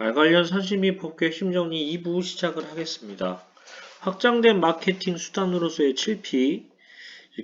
말 관련 사실 및 법규 핵심 정리 2부 시작을 하겠습니다. 확장된 마케팅 수단으로서의 7P,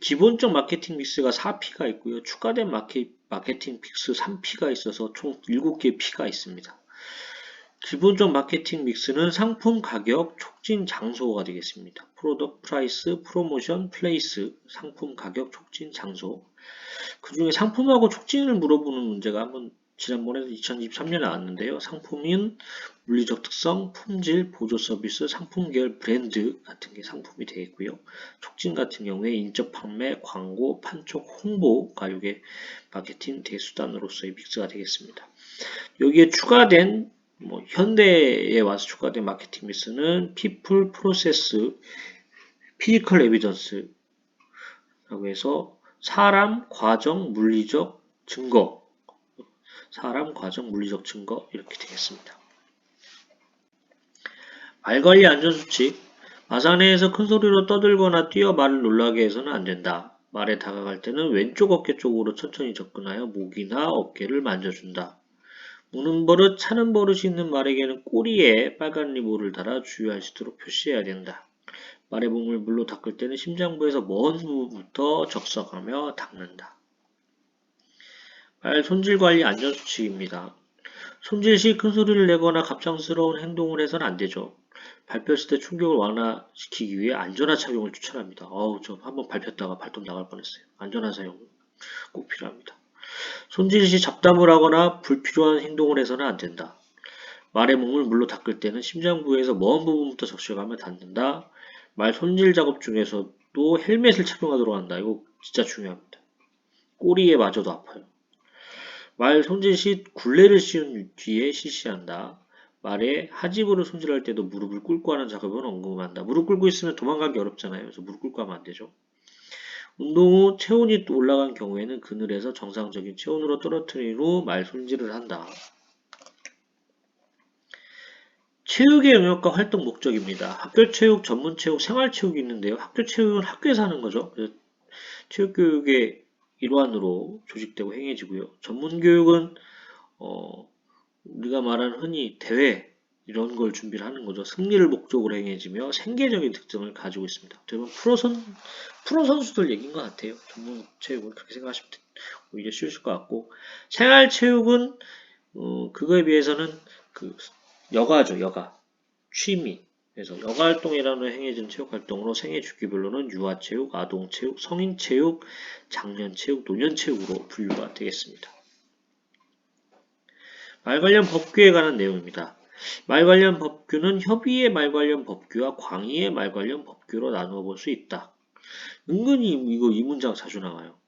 기본적 마케팅 믹스가 4P가 있고요. 추가된 마케, 마케팅 믹스 3P가 있어서 총 7개의 P가 있습니다. 기본적 마케팅 믹스는 상품 가격, 촉진 장소가 되겠습니다. 프로덕트 프라이스, 프로모션, 플레이스, 상품 가격, 촉진 장소. 그 중에 상품하고 촉진을 물어보는 문제가 한번 지난번에 2023년에 나왔는데요. 상품인 물리적 특성, 품질, 보조 서비스, 상품 계열 브랜드 같은 게 상품이 되겠고요. 촉진 같은 경우에 인적 판매, 광고, 판촉, 홍보가 이게 마케팅 대수단으로서의 믹스가 되겠습니다. 여기에 추가된 뭐 현대에 와서 추가된 마케팅 믹스는 people, process, physical evidence라고 해서 사람, 과정, 물리적 증거 사람, 과정, 물리적 증거 이렇게 되겠습니다. 말관리 안전수칙 마사내에서 큰 소리로 떠들거나 뛰어 말을 놀라게 해서는 안 된다. 말에 다가갈 때는 왼쪽 어깨 쪽으로 천천히 접근하여 목이나 어깨를 만져준다. 무는 버릇, 차는 버릇이 있는 말에게는 꼬리에 빨간 리본을 달아 주의할 수 있도록 표시해야 된다. 말의 몸을 물로 닦을 때는 심장부에서 먼 부분부터 적석하며 닦는다. 말 손질 관리 안전 수칙입니다. 손질 시 큰 소리를 내거나 갑작스러운 행동을 해서는 안 되죠. 밟혔을 때 충격을 완화시키기 위해 안전화 착용을 추천합니다. 어우, 저 한번 밟혔다가 발톱 나갈 뻔했어요. 안전화 사용 꼭 필요합니다. 손질 시 잡담을 하거나 불필요한 행동을 해서는 안 된다. 말의 몸을 물로 닦을 때는 심장부에서 먼 부분부터 적셔가며 닿는다. 말 손질 작업 중에서도 헬멧을 착용하도록 한다. 이거 진짜 중요합니다. 꼬리에 맞아도 아파요. 말 손질 시 굴레를 씌운 뒤에 실시한다. 말에 하집으로 손질할 때도 무릎을 꿇고 하는 작업은 언급한다. 무릎 꿇고 있으면 도망가기 어렵잖아요. 그래서 무릎 꿇고 하면 안 되죠. 운동 후 체온이 올라간 경우에는 그늘에서 정상적인 체온으로 떨어뜨린 후말 손질을 한다. 체육의 영역과 활동 목적입니다. 학교 체육, 전문 체육, 생활 체육이 있는데요. 학교 체육은 학교에서 하는 거죠. 체육 교육의 일환으로 조직되고 행해지고요. 전문 교육은 어, 우리가 말하는 흔히 대회 이런 걸 준비를 하는 거죠. 승리를 목적으로 행해지며 생계적인 특징을 가지고 있습니다. 대부분 프로 선 프로 선수들 얘기인 것 같아요. 전문 체육은 그렇게 생각하시면 오히려 쉬우실 것 같고 생활 체육은 어, 그거에 비해서는 그 여가죠, 여가 취미 그래서 여가활동이라는 행해진 체육활동으로 생애 주기별로는 유아체육, 아동체육, 성인체육, 장년체육, 노년체육으로 분류가 되겠습니다. 말 관련 법규에 관한 내용입니다. 말 관련 법규는 협의의 말 관련 법규와 광의의 말 관련 법규로 나누어 볼 수 있다. 은근히 이거 이 문장 자주 나와요.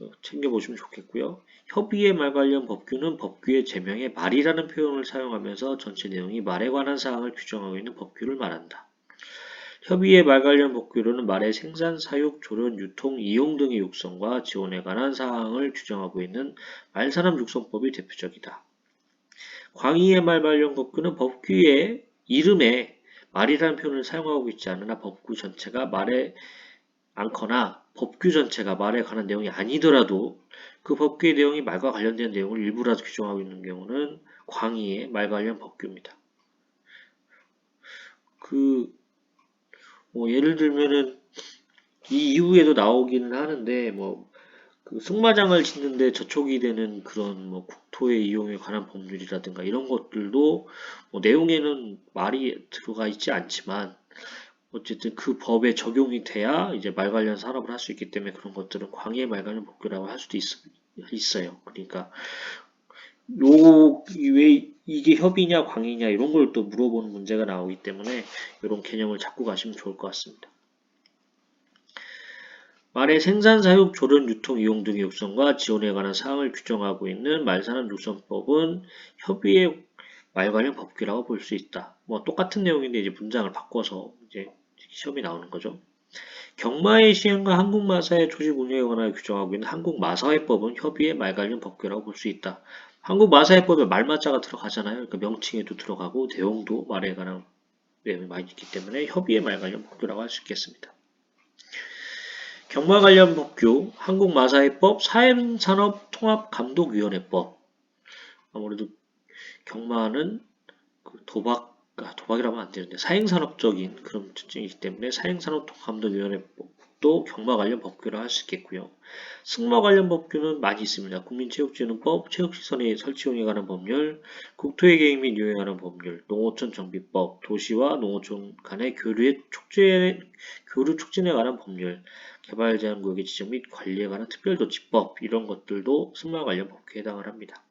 어, 챙겨보시면 좋겠고요. 협의의 말 관련 법규는 법규의 제명에 말이라는 표현을 사용하면서 전체 내용이 말에 관한 사항을 규정하고 있는 법규를 말한다. 협의의 말 관련 법규로는 말의 생산, 사육, 조련, 유통, 이용 등의 육성과 지원에 관한 사항을 규정하고 있는 말산업 육성법이 대표적이다. 광의의 말 관련 법규는 법규의 이름에 말이라는 표현을 사용하고 있지 않으나 법규 전체가 말에 않거나 법규 전체가 말에 관한 내용이 아니더라도 그 법규의 내용이 말과 관련된 내용을 일부라도 규정하고 있는 경우는 광의의 말 관련 법규입니다. 그, 뭐, 예를 들면은, 이 이후에도 나오기는 하는데, 뭐, 그 승마장을 짓는데 저촉이 되는 그런 뭐 국토의 이용에 관한 법률이라든가 이런 것들도 뭐 내용에는 말이 들어가 있지 않지만 어쨌든 그 법에 적용이 돼야 이제 말 관련 산업을 할 수 있기 때문에 그런 것들은 광해 말 관련 법규라고 할 수도 있, 있어요. 그러니까 요왜 이게 협의냐 광해냐 이런 걸 또 물어보는 문제가 나오기 때문에 이런 개념을 잡고 가시면 좋을 것 같습니다. 말의 생산, 사육, 조련, 유통, 이용 등의 육성과 지원에 관한 사항을 규정하고 있는 말산업 육성법은 협의의 말 관련 법규라고 볼 수 있다. 뭐 똑같은 내용인데 이제 문장을 바꿔서 이제 시험이 나오는 거죠. 경마의 시행과 한국마사의 조직 운영에 관하여 규정하고 있는 한국마사회법은 협의의 말 관련 법규라고 볼 수 있다. 한국마사회법에 말마자가 들어가잖아요. 그러니까 명칭에도 들어가고 내용도 말에 관한 내용이 많이 있기 때문에 협의의 말 관련 법규라고 할 수 있겠습니다. 경마 관련 법규, 한국마사회법, 사회산업통합감독위원회법 아무래도 경마는 아, 도박이라면 안 되는데 사행산업적인 그런 특징이기 때문에 사행산업통감독위원회법도 경마 관련 법규를 할수 있겠고요. 승마 관련 법규는 많이 있습니다. 국민체육진흥법, 체육시설의 설치용에 관한 법률, 국토의 계획 및 이용에 관한 법률, 농어촌 정비법, 도시와 농어촌 간의 교류 촉진, 교류 촉진에 관한 법률, 개발 제한 구역의 지정 및 관리에 관한 특별조치법 이런 것들도 승마 관련 법규에 해당을 합니다.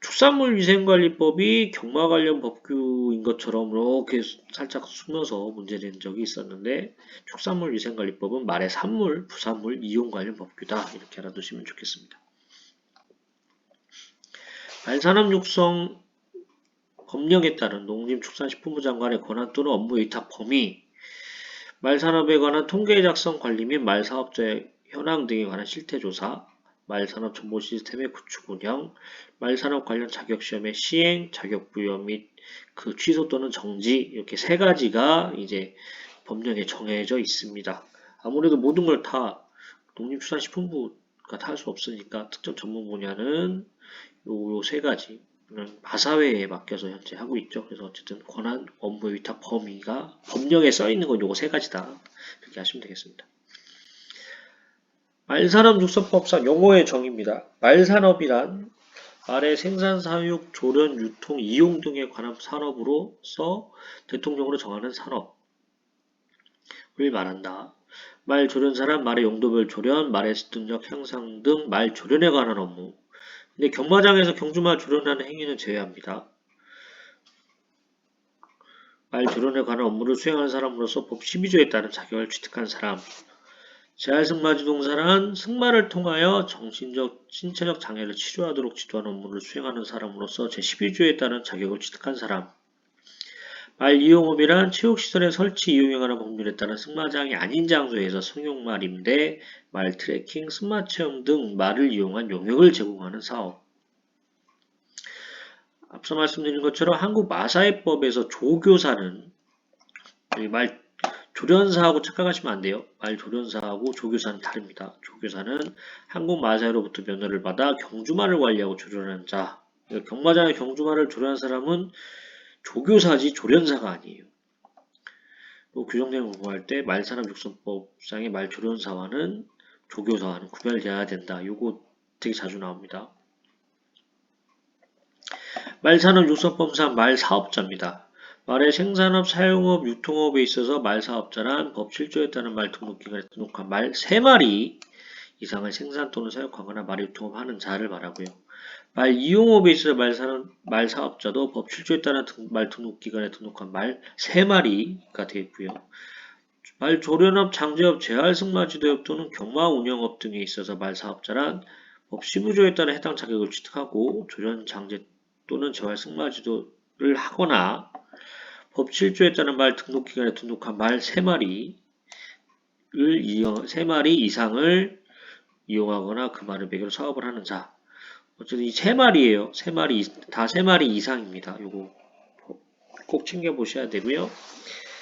축산물 위생관리법이 경마 관련 법규인 것처럼 이렇게 살짝 숨어서 문제된 적이 있었는데 축산물 위생관리법은 말의 산물, 부산물 이용 관련 법규다 이렇게 알아두시면 좋겠습니다. 말산업 육성 법령에 따른 농림축산식품부 장관의 권한 또는 업무 위탁 범위 말산업에 관한 통계 작성 관리 및 말사업자의 현황 등에 관한 실태조사, 말산업 정보 시스템의 구축 운영, 말산업 관련 자격 시험의 시행, 자격 부여 및 그 취소 또는 정지 이렇게 세 가지가 이제 법령에 정해져 있습니다. 아무래도 모든 걸 다 농림축산식품부가 다 할 수 없으니까 특정 전문 분야는 요 세 가지 마사회에 맡겨서 현재 하고 있죠. 그래서 어쨌든 권한 업무 위탁 범위가 법령에 써 있는 건 요거 세 가지다. 이렇게 하시면 되겠습니다. 말산업 육성법상 용어의 정의입니다. 말산업이란 말의 생산, 사육, 조련, 유통, 이용 등에 관한 산업으로서 대통령으로 정하는 산업을 말한다. 말 조련사란 말의 용도별 조련, 말의 능력 향상 등 말 조련에 관한 업무. 근데 경마장에서 경주말 조련하는 행위는 제외합니다. 말 조련에 관한 업무를 수행하는 사람으로서 법 12조에 따른 자격을 취득한 사람. 재활승마지동사란 승마를 통하여 정신적, 신체적 장애를 치료하도록 지도하는 업무를 수행하는 사람으로서 제12조에 따른 자격을 취득한 사람. 말 이용업이란 체육시설의 설치 이용에 관한 법률에 따른 승마장이 아닌 장소에서 승용말, 임대, 말 트래킹, 승마 체험 등 말을 이용한 용역을 제공하는 사업. 앞서 말씀드린 것처럼 한국 마사회법에서 조교사는 말 조련사하고 착각하시면 안 돼요. 말 조련사하고 조교사는 다릅니다. 조교사는 한국 마사회로부터 면허를 받아 경주말을 관리하고 조련하는 자. 경마장의 경주말을 조련한 사람은 조교사지 조련사가 아니에요. 또 규정내용 공부할 때 말산업 육성법상의 말 조련사와는 조교사와는 구별되어야 된다. 요거 되게 자주 나옵니다. 말산업 육성법상 말사업자입니다. 말의 생산업, 사용업, 유통업에 있어서 말사업자란 법 7조에 따른 말 등록기관에 등록한 말 3마리 이상을 생산 또는 사육하거나 말 유통업하는 자를 말하고요. 말 이용업에 있어서 말사는 말사업자도 법 7조에 따른 등, 말 등록기관에 등록한 말 3마리가 되겠고요. 말 조련업, 장제업, 재활승마지도업 또는 경마 운영업 등에 있어서 말사업자란 법 15조에 따라 해당 자격을 취득하고 조련, 장제 또는 재활승마지도를 하거나 법 7조에 따른 말 등록기관에 등록한 말 3마리를 이용, 3마리 이상을 이용하거나 그 말을 매개로 사업을 하는 자. 어쨌든 이 3마리예요. 3마리, 다 3마리 이상입니다. 요거 꼭 챙겨 보셔야 되고요.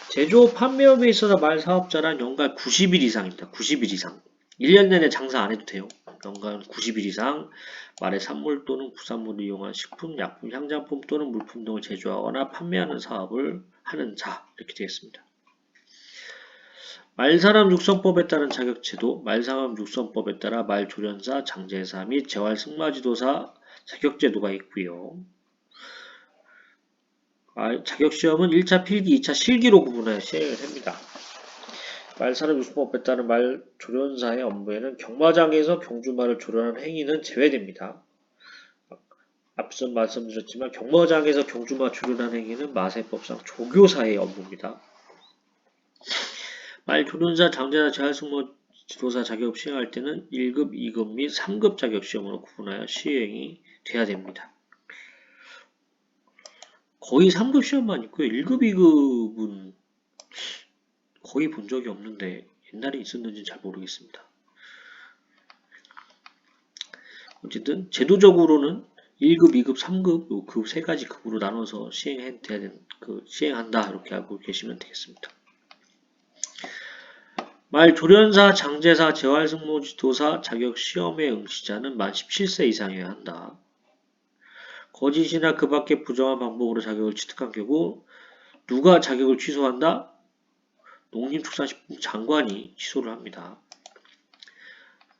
제조 판매업에 있어서 말 사업자란 연간 90일 이상입니다. 90일 이상. 1년 내내 장사 안 해도 돼요. 연간 90일 이상 말의 산물 또는 부산물을 이용한 식품, 약품, 향장품 또는 물품 등을 제조하거나 판매하는 사업을 하는 자 이렇게 되겠습니다. 말사람 육성법에 따른 자격제도, 말사람 육성법에 따라 말조련사, 장제사 및 재활승마지도사 자격제도가 있고요. 자격시험은 1차 필기, 2차 실기로 구분하여 시행을 합니다. 말사람 육성법에 따른 말 조련사의 업무에는 경마장에서 경주말을 조련하는 행위는 제외됩니다. 앞서 말씀드렸지만 경마장에서 경주말 조련하는 행위는 마세법상 조교사의 업무입니다. 말 조련사, 장제사, 재활승모 지도사 자격 시행할 때는 1급, 2급 및 3급 자격 시험으로 구분하여 시행이 돼야 됩니다. 거의 3급 시험만 있고요. 1급, 2급은 거의 본 적이 없는데 옛날에 있었는지 잘 모르겠습니다. 어쨌든 제도적으로는 1급, 2급, 3급 그 세 가지 급으로 나눠서 시행해야 되는 그 시행한다 이렇게 알고 계시면 되겠습니다. 말 조련사, 장제사, 재활승모지도사 자격 시험의 응시자는 만 17세 이상이어야 한다. 거짓이나 그 밖의 부정한 방법으로 자격을 취득한 경우 누가 자격을 취소한다? 농림축산식품 장관이 취소를 합니다.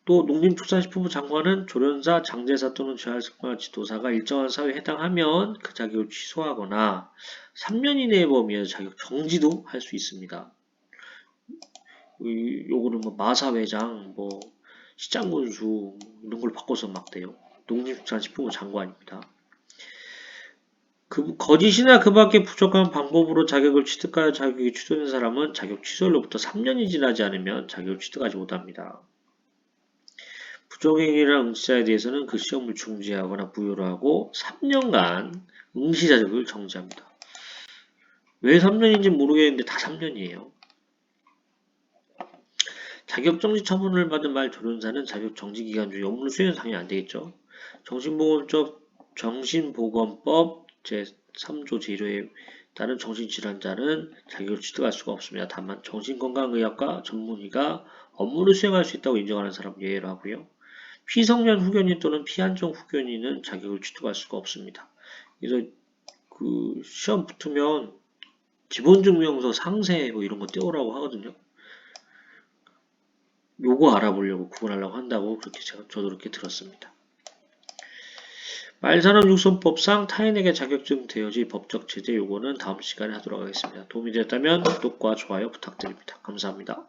또 농림축산식품부 장관은 조련사, 장제사 또는 재활습관 지도사가 일정한 사회에 해당하면 그 자격을 취소하거나 3년 이내의 범위에서 자격 정지도 할 수 있습니다. 이- 요거는 뭐 마사회장, 뭐 시장군수 뭐 이런 걸 바꿔서 막 돼요. 농림축산식품부 장관입니다. 그 거짓이나 그 밖의 부족한 방법으로 자격을 취득하여 자격이 취소된 사람은 자격 취소일로부터 3년이 지나지 않으면 자격을 취득하지 못합니다. 부정행위랑 응시자에 대해서는 그 시험을 중지하거나 부여를 하고 3년간 응시 자격을 정지합니다. 왜 3년인지 모르겠는데 다 3년이에요. 자격정지 처분을 받은 말 조련사는 자격정지 기간 중에 업무를 수행은 당연히 안 되겠죠. 정신보건법, 정신보건법 제3조 제1호에 따른 정신질환자는 자격을 취득할 수가 없습니다. 다만 정신건강의학과 전문의가 업무를 수행할 수 있다고 인정하는 사람 예외로 하고요. 피성년 후견인 또는 피한정 후견인은 자격을 취득할 수가 없습니다. 그래서 그 시험 붙으면 기본증명서 상세 뭐 이런 거 떼오라고 하거든요. 요거 알아보려고 구분하려고 한다고 그렇게 제가 저도 그렇게 들었습니다. 말산업 육성법상 타인에게 자격증 대여지 법적 제재 요거는 다음 시간에 하도록 하겠습니다. 도움이 되었다면 구독과 좋아요 부탁드립니다. 감사합니다.